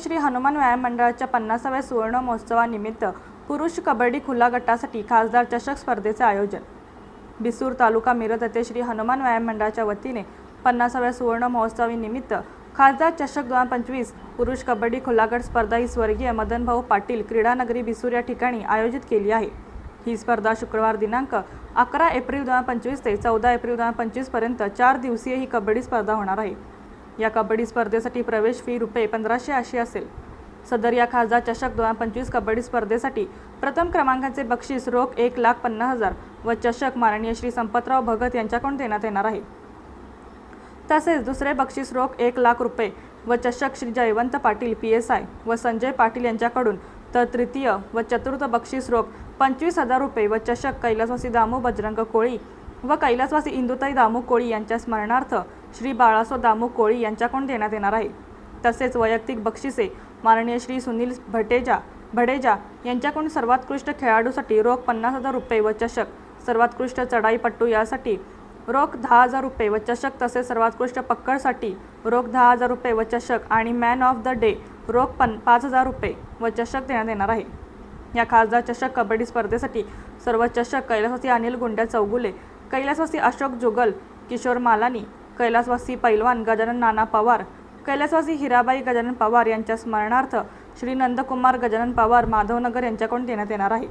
श्री हनुमान व्यायाम मंडळाच्या पन्नासाव्या सुवर्ण महोत्सवानिमित्त पुरुष कबड्डी खुला गटासाठी खासदार चषक स्पर्धेचे आयोजन. बिसूर तालुका मिरज येथे श्री हनुमान व्यायाम मंडळाच्या वतीने पन्नासाव्या सुवर्ण महोत्सवानिमित्त खासदार चषक दोन हजार पंचवीस पुरुष कबड्डी खुलागट स्पर्धा ही स्वर्गीय मदनभाऊ पाटील क्रीडानगरी बिसूर या ठिकाणी आयोजित केली आहे. ही स्पर्धा शुक्रवार दिनांक अकरा एप्रिल दोन हजार पंचवीस ते चौदा एप्रिल दोन हजार पंचवीसपर्यंत चार दिवसीय ही कबड्डी स्पर्धा होणार आहे. या कबड्डी स्पर्धेसाठी प्रवेश फी रुपये पंधराशे अशी असेल. सदर या खासदार चषक दोन हजार पंचवीस कबड्डी स्पर्धेसाठी प्रथम क्रमांकाचे बक्षीस रोख एक लाख पन्नास हजार व चषक माननीय श्री संपतराव भगत यांच्याकडून देण्यात येणार आहे. तसेच दुसरे बक्षीस रोख एक लाख रुपये व चषक Shri Jaywant Patil P S I व संजय पाटील यांच्याकडून तर तृतीय व चतुर्थ बक्षीस रोख पंचवीस हजार रुपये व चषक कैलासवासी दामू बजरंग कोळी व कैलासवासी इंदुताई दामू कोळी यांच्या स्मरणार्थ श्री बाळासो दामू कोळी यांच्याकडून देण्यात येणार आहे. तसेच वैयक्तिक बक्षिसे माननीय श्री सुनील भटेजा भडेजा यांच्याकडून सर्वोत्कृष्ट खेळाडूसाठी रोख पन्नास हजार रुपये व चषक सर्वोत्कृष्ट चढाईपट्टू यासाठी रोख दहा हजार रुपये व चषक तसेच सर्वोत्कृष्ट पक्कडसाठी रोख दहा हजार रुपये व चषक आणि मॅन ऑफ द डे रोख पन पाच हजार रुपये व चषक देण्यात येणार आहे. या खासदार चषक कबड्डी स्पर्धेसाठी सर्व चषक कैलासवासी अनिल गुंड्या चौगुले कैलासवासी अशोक जुगल किशोर मालानी कैलासवासी पैलवान गजानन नाना पवार कैलासवासी हिराबाई गजानन पवार यांच्या स्मरणार्थ श्री नंदकुमार गजानन पवार माधवनगर यांच्याकडून देण्यात येणार आहे.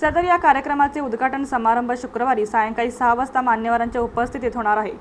सदर या कार्यक्रमाचे उद्घाटन समारंभ शुक्रवारी सायंकाळी सहा वाजता मान्यवरांच्या उपस्थितीत होणार आहे.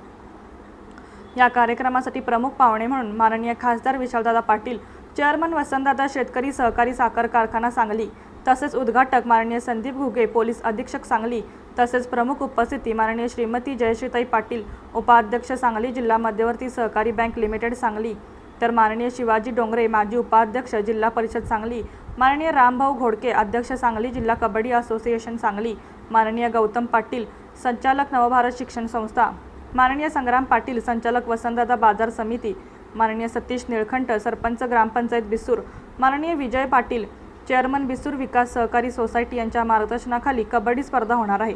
या कार्यक्रमासाठी प्रमुख पाहुणे म्हणून माननीय खासदार विशालदादा पाटील चेअरमन वसंतदादा शेतकरी सहकारी साखर कारखाना सांगली तसेच उद्घाटक माननीय संदीप घुगे पोलीस अधीक्षक सांगली तसेच प्रमुख उपस्थिती माननीय श्रीमती जयश्रीताई पाटील उपाध्यक्ष सांगली जिल्हा मध्यवर्ती सहकारी बँक लिमिटेड सांगली तर माननीय शिवाजी डोंगरे माजी उपाध्यक्ष जिल्हा परिषद सांगली माननीय रामभाऊ घोडके अध्यक्ष सांगली जिल्हा कबड्डी असोसिएशन सांगली माननीय गौतम पाटील संचालक नवभारत शिक्षण संस्था माननीय संग्राम पाटील संचालक वसंतदादा बाजार समिती माननीय सतीश निळखंठ सरपंच ग्रामपंचायत बिसूर माननीय विजय पाटील चेअरमन बिसूर विकास सहकारी सोसायटी यांच्या मार्गदर्शनाखाली कबड्डी स्पर्धा होणार आहे.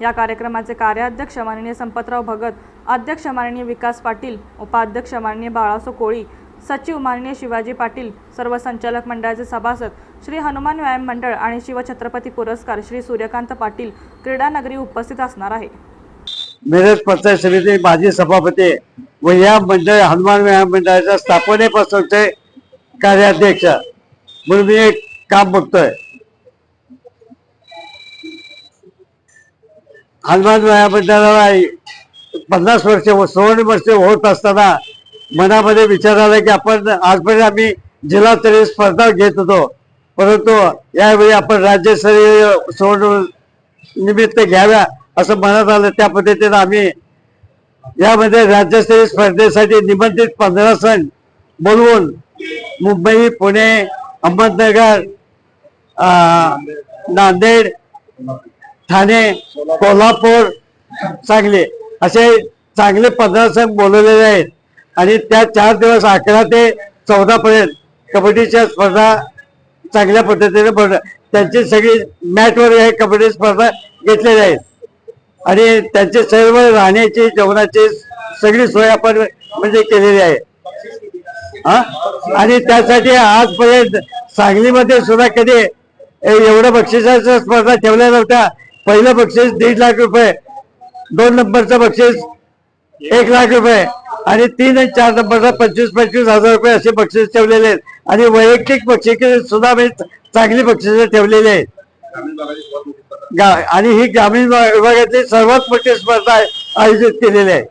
या कार्यक्रमाचे कार्याध्यक्ष माननीय संपतराव भगत अध्यक्ष माननीय विकास पाटील उपाध्यक्ष माननीय बाळासो कोळी सचिव माननीय शिवाजी पाटील सर्व संचालक मंडळाचे सभासद श्री हनुमान व्यायाम मंडळ आणि शिवछत्रपती पुरस्कार श्री सूर्यकांत पाटील क्रीडा नगरी उपस्थित असणार आहे. मिरज पंचायत समिती माजी सभापती व या मंडळ हनुमान व्यायाम मंडळाच्या स्थापनेपासूनचे कार्याध्यक्ष. म्हणून मी एक काम बघतोय. हनुमान व्यायाम मंडळाला पन्नास वर्ष व सोळा वर्ष होत असताना मनामध्ये विचार आला की आपण आजपर्यंत आम्ही जिल्हास्तरीय स्पर्धा घेत होतो. परंतु यावेळी आपण राज्यस्तरीय सोड निमित्त घ्याव्या असं मनात आलं. त्या पद्धतीनं आम्ही यामध्ये राज्यस्तरीय स्पर्धेसाठी निबंधित पंधरा सण बोलवून मुंबई पुणे अहमदनगर नांदेड ठाणे कोल्हापूर सांगली असे चांगले पंधरा सण बोलवलेले आहेत. आणि त्या चार दिवस अकरा ते चौदा पर्यंत कबड्डीच्या स्पर्धा चांगल्या पद्धतीने भर त्यांची सगळी मॅटवर हे कबड्डी स्पर्धा घेतलेल्या आहेत. आणि त्यांचे सर्व राहण्याची जेवणाची सगळी सोय आपण म्हणजे केलेली आहे. हा? आणि त्यासाठी आजपर्यंत सांगलीमध्ये सुद्धा कधी एवढं बक्षिसाच्या स्पर्धा ठेवल्या नव्हत्या. पहिलं बक्षीस दीड लाख रुपये दोन नंबरचं बक्षीस एक लाख रुपये आणि तीन आणि चार नंबरचा पंचवीस पंचवीस हजार रुपये असे बक्षीस ठेवलेले आहेत. आणि वैयक्तिक बक्षीस सुद्धा मी चांगली बक्षिसं ठेवलेली आहेत. गा- आणि ही ग्रामीण विभागातली सर्वात मोठी स्पर्धा आयोजित केलेली आहे.